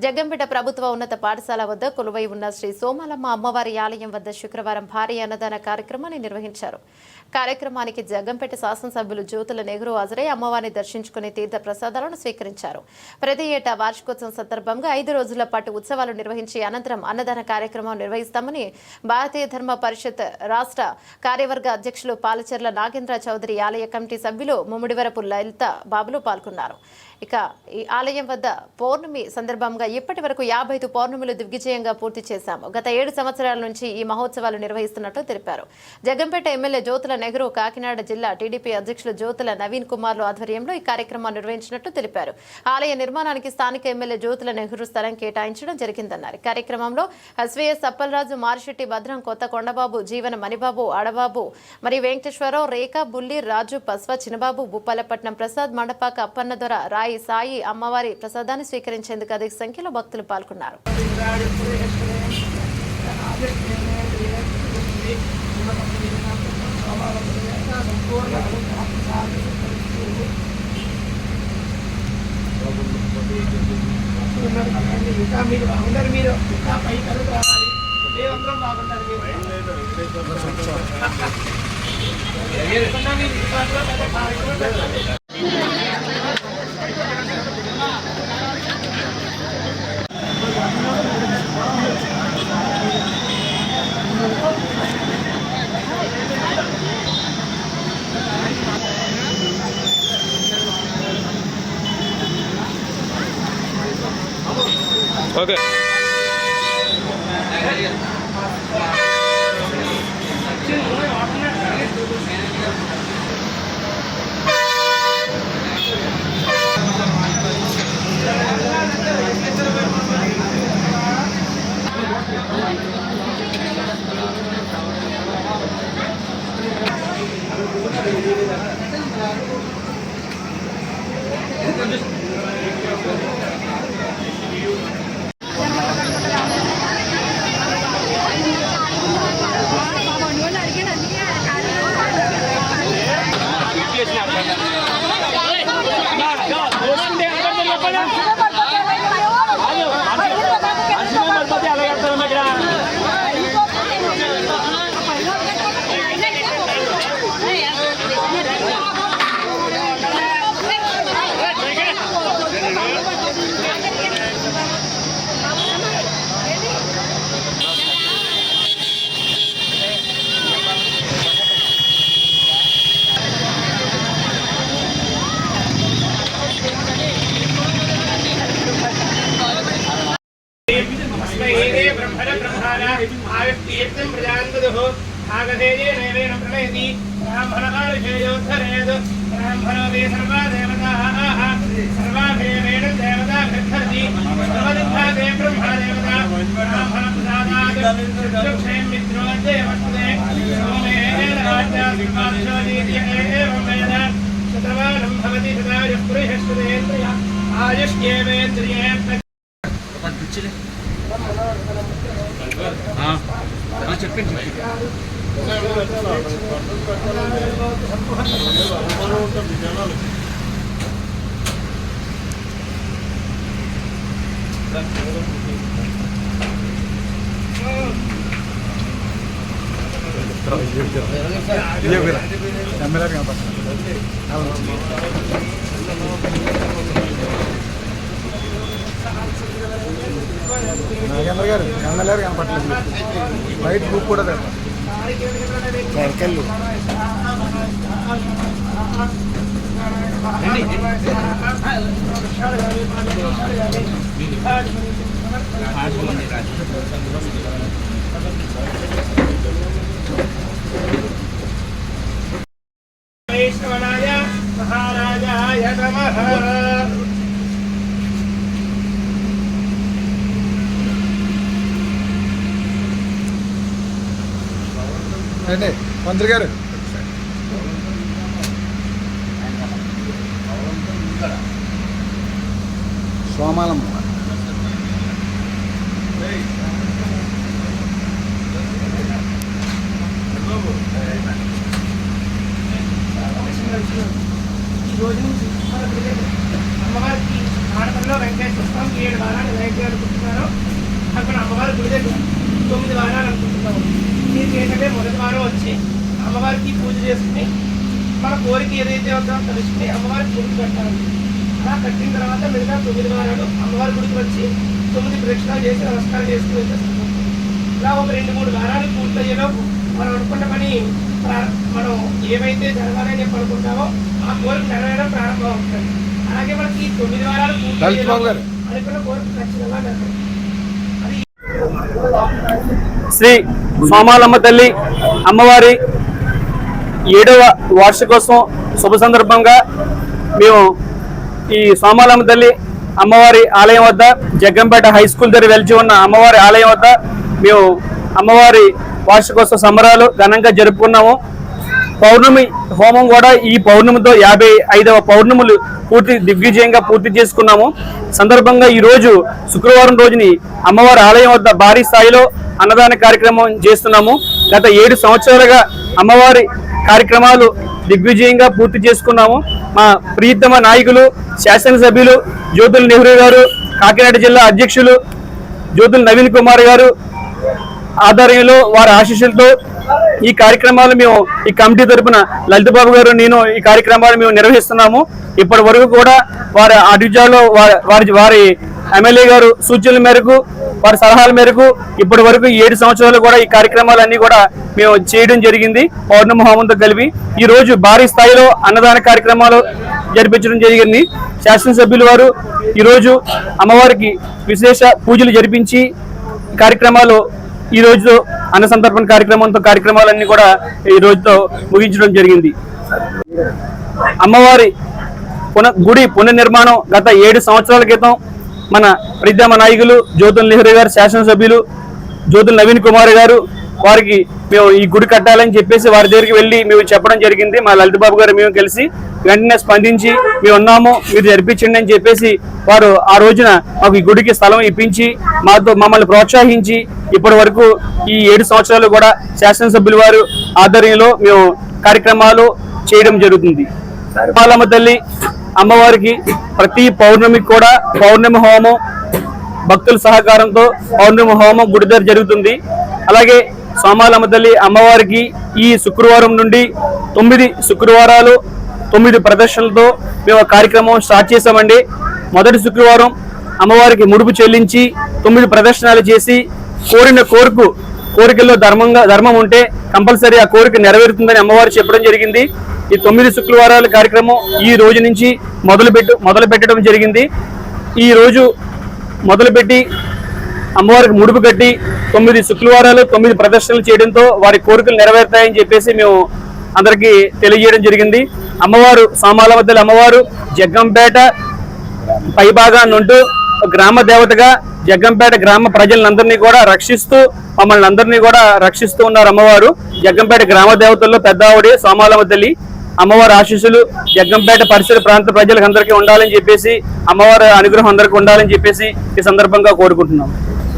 జగ్గంపేట ప్రభుత్వ ఉన్నత పాఠశాల వద్ద కొలువై ఉన్న శ్రీ సోమాలమ్మ అమ్మవారి ఆలయం వద్ద శుక్రవారం భారీ అన్నదాన కార్యక్రమాన్ని నిర్వహించారు. కార్యక్రమానికి జగ్గంపేట శాసనసభ్యులు జ్యోతుల నెహ్రూ హాజరై అమ్మవారిని దర్శించుకుని తీర్థ ప్రసాదాలను స్వీకరించారు. ప్రతి ఏటా వార్షికోత్సవం సందర్భంగా ఐదు రోజుల పాటు ఉత్సవాలు నిర్వహించి అనంతరం అన్నదాన కార్యక్రమం నిర్వహిస్తామని భారతీయ ధర్మ పరిషత్ రాష్ట్ర కార్యవర్గ అధ్యక్షులు పాలచెర్ల నాగేంద్ర చౌదరి ఆలయ కమిటీ సభ్యులు ముమ్మిడివరపు లలిత బాబులు పాల్గొన్నారు. ఇక ఈ ఆలయం వద్ద పౌర్ణమి సందర్భంగా ఇప్పటి వరకు యాభై ఐదు పౌర్ణములు దిగ్విజయంగా పూర్తి చేశాము. గత ఏడు సంవత్సరాల నుంచి ఈ మహోత్సవాలు నిర్వహిస్తున్నట్లు తెలిపారు. జగంపేట ఎమ్మెల్యే జ్యోతుల నెహ్రూ కాకినాడ జిల్లా టీడీపీ అధ్యక్షులు జ్యోతుల నవీన్ కుమార్లు ఆధ్వర్యంలో ఈ కార్యక్రమాన్ని నిర్వహించినట్లు తెలిపారు. ఆలయ నిర్మాణానికి స్థానిక ఎమ్మెల్యే జ్యోతుల నెహ్రూ స్థలం కేటాయించడం జరిగిందన్నారు. కార్యక్రమంలో ఎస్వీఎస్ అప్పలరాజు మారిశెట్టి భద్రం కొత్త కొండబాబు జీవన మణిబాబు అడబాబు మరి వెంకటేశ్వరరావు రేఖ బుల్లి రాజు పస్వ చిన్నబాబు భూపాలపట్నం ప్రసాద్ మండపాక అప్పన్న దొర రాయి సాయి అమ్మవారి ప్రసాదాన్ని స్వీకరించేందుకు అధిక సంఖ్యలో భక్తులు పాల్గొన్నారు ఇంకా మీరు బాగుంటారు మీరు ఇంకా పై కలుగు రావాలి మేమందరం బాగుంటారు మీరు ഓക്കെ ఆగతేజే దేవేన ప్రణయతి బ్రాహ్మణ ఆరుషేయోద్ధరేత్ బ్రాహ్మణో వే సర్వా దేవతాః సర్వాభిరేణ దేవతా గచ్చతి సర్వదిగ్భాదే బ్రహ్మదేవత బ్రాహ్మణ ప్రసాదాత్ క్షయం మిత్రోజే వర్తతే సోమేన రాజ్యా సింహాశ్వరీతి ఏవం వేద శతమానం భవతి సదాయ చెప్పండి. నాగేంద్ర గారు ఎమ్మెల్యే గారు కనపట్లేదు వైట్ బుక్ కూడా తెప్ప సర్కిల్ వైష్ణవనాయ మహారాజాయ నమః అండి మంత్రి గారు. సోమాలమ్మ ఈ రోజు నుంచి మన పిల్లలు అమ్మవారికి ఆడపల్లిలో వెంకటేశ్వర స్వామికి ఏడు వారాలు నైవేద్యం చేయాలి అనుకుంటున్నారో అక్కడ అమ్మవారి గుడి దగ్గర తొమ్మిది వారాలు అనుకుంటున్నాము దీనికి ఏంటంటే మొదటి వారం వచ్చి అమ్మవారికి పూజ చేసుకుని మన కోరిక ఏదైతే ఉందో తెలుసుకుని అమ్మవారికి గుడికి కట్టాలి అలా కట్టిన తర్వాత మిగతా తొమ్మిది వారాలు అమ్మవారి గుడికి వచ్చి తొమ్మిది ప్రదక్షిణాలు చేసి నమస్కారం చేసుకుని సరిపోతుంది. ఇలా ఒక రెండు మూడు వారాలు పూర్తయ్యేలోపు మనం అనుకున్న పని మనం ఏవైతే జరగాలని చెప్పి అనుకుంటామో ఆ కోరిక నెరవేరడం ప్రారంభం అవుతుంది అలాగే మనకి తొమ్మిది వారాలు. పూర్తయ్యేలోపు అనుకున్న కోరిక ఖచ్చితంగా నెరవేరుతుంది అది శ్రీ సోమాలమ్మ తల్లి అమ్మవారి ఏడవ వార్షికోత్సవం శుభ సందర్భంగా మేము ఈ సోమాలమ్మ తల్లి అమ్మవారి ఆలయం వద్ద జగ్గంపేట హై స్కూల్ దగ్గర వెలిచి ఉన్న అమ్మవారి ఆలయం వద్ద మేము అమ్మవారి వార్షికోత్సవ సంబరాలు ఘనంగా జరుపుకున్నాము. పౌర్ణమి హోమం కూడా ఈ పౌర్ణమితో యాభై ఐదవ పౌర్ణములు పూర్తి దిగ్విజయంగా పూర్తి చేసుకున్నాము. సందర్భంగా ఈ రోజు శుక్రవారం రోజుని అమ్మవారి ఆలయం వద్ద భారీ స్థాయిలో అన్నదాన కార్యక్రమం చేస్తున్నాము. గత ఏడు సంవత్సరాలుగా అమ్మవారి కార్యక్రమాలు దిగ్విజయంగా పూర్తి చేసుకున్నాము. మా ప్రియతమ నాయకులు శాసనసభ్యులు జ్యోతుల నెహ్రూ గారు కాకినాడ జిల్లా అధ్యక్షులు జ్యోతుల నవీన్ కుమార్ గారు ఆధ్వర్యంలో వారి ఆశీస్సులతో ఈ కార్యక్రమాలు మేము ఈ కమిటీ తరపున లలిత బాబు గారు నేను ఈ కార్యక్రమాలు మేము నిర్వహిస్తున్నాము. ఇప్పటి వరకు కూడా వారి అడిజాలో వారి వారి వారి ఎమ్మెల్యే గారు సూచనల మేరకు వారి సలహాల మేరకు ఇప్పటి వరకు ఏడు సంవత్సరాలు కూడా ఈ కార్యక్రమాలన్నీ కూడా మేము చేయడం జరిగింది పౌర్ణమి హోమంతో కలిపి. ఈ రోజు భారీ స్థాయిలో అన్నదాన కార్యక్రమాలు జరిపించడం జరిగింది. శాసనసభ్యులు వారు ఈరోజు అమ్మవారికి విశేష పూజలు జరిపించి కార్యక్రమాలు ఈ రోజుతో అన్న సంతర్పణ కార్యక్రమంతో కార్యక్రమాలన్నీ కూడా ఈ రోజుతో ముగించడం జరిగింది. అమ్మవారి పున గుడి పునర్నిర్మాణం గత ఏడు సంవత్సరాల క్రితం మన ప్రీతమ నాయకులు జ్యోతుల్ నెహ్రూ గారు శాసనసభ్యులు జ్యోతుల్ నవీన్ కుమార్ గారు వారికి మేము ఈ గుడి కట్టాలని చెప్పేసి వారి దగ్గరికి వెళ్ళి మేము చెప్పడం జరిగింది. మా లలిత బాబు గారు మేము కలిసి వెంటనే స్పందించి మేము ఉన్నాము మీరు జరిపించండి అని చెప్పేసి వారు ఆ రోజున మాకు ఈ గుడికి స్థలం ఇప్పించి మాతో మమ్మల్ని ప్రోత్సహించి ఇప్పటి వరకు ఈ ఏడు సంవత్సరాలు కూడా శాసనసభ్యుల వారు ఆధ్వర్యంలో మేము కార్యక్రమాలు చేయడం జరుగుతుంది. పాలమ్మ తల్లి అమ్మవారికి ప్రతి పౌర్ణమికి కూడా పౌర్ణమి హోమం భక్తుల సహకారంతో పౌర్ణమి హోమం గుడి దగ్గర జరుగుతుంది. అలాగే సోమాలమ్మ తల్లి అమ్మవారికి ఈ శుక్రవారం నుండి తొమ్మిది శుక్రవారాలు తొమ్మిది ప్రదర్శనలతో మేము కార్యక్రమం స్టార్ట్ చేసామండి మొదటి శుక్రవారం అమ్మవారికి ముడుపు చెల్లించి తొమ్మిది ప్రదర్శనలు చేసి కోరిన కోరిక కోరికల్లో ధర్మంగా ధర్మం ఉంటే కంపల్సరీ ఆ కోరిక నెరవేరుతుందని అమ్మవారు చెప్పడం జరిగింది. ఈ తొమ్మిది శుక్రవారాల కార్యక్రమం ఈ రోజు నుంచి మొదలు పెట్టు మొదలు పెట్టడం జరిగింది. ఈ రోజు మొదలుపెట్టి అమ్మవారికి ముడుపు కట్టి తొమ్మిది శుక్రవారాలు తొమ్మిది ప్రదర్శనలు చేయడంతో వారి కోరికలు నెరవేరుతాయని చెప్పేసి మేము అందరికీ తెలియజేయడం జరిగింది. అమ్మవారు సామాలవద్దల అమ్మవారు జగ్గంపేట పైభాగాన్ని ఉంటూ గ్రామ దేవతగా జగ్గంపేట గ్రామ ప్రజలందరినీ కూడా రక్షిస్తూ మమ్మల్ని అందరినీ కూడా రక్షిస్తూ ఉన్నారు అమ్మవారు. జగ్గంపేట గ్రామ దేవతల్లో పెద్దావుడి సోమాలమ్మ తల్లి. అమ్మవారి ఆశీస్సులు జగ్గంపేట పరిసర ప్రాంత ప్రజలకు అందరికీ ఉండాలని చెప్పేసి అమ్మవారి అనుగ్రహం అందరికీ ఉండాలని చెప్పేసి ఈ సందర్భంగా కోరుకుంటున్నాం.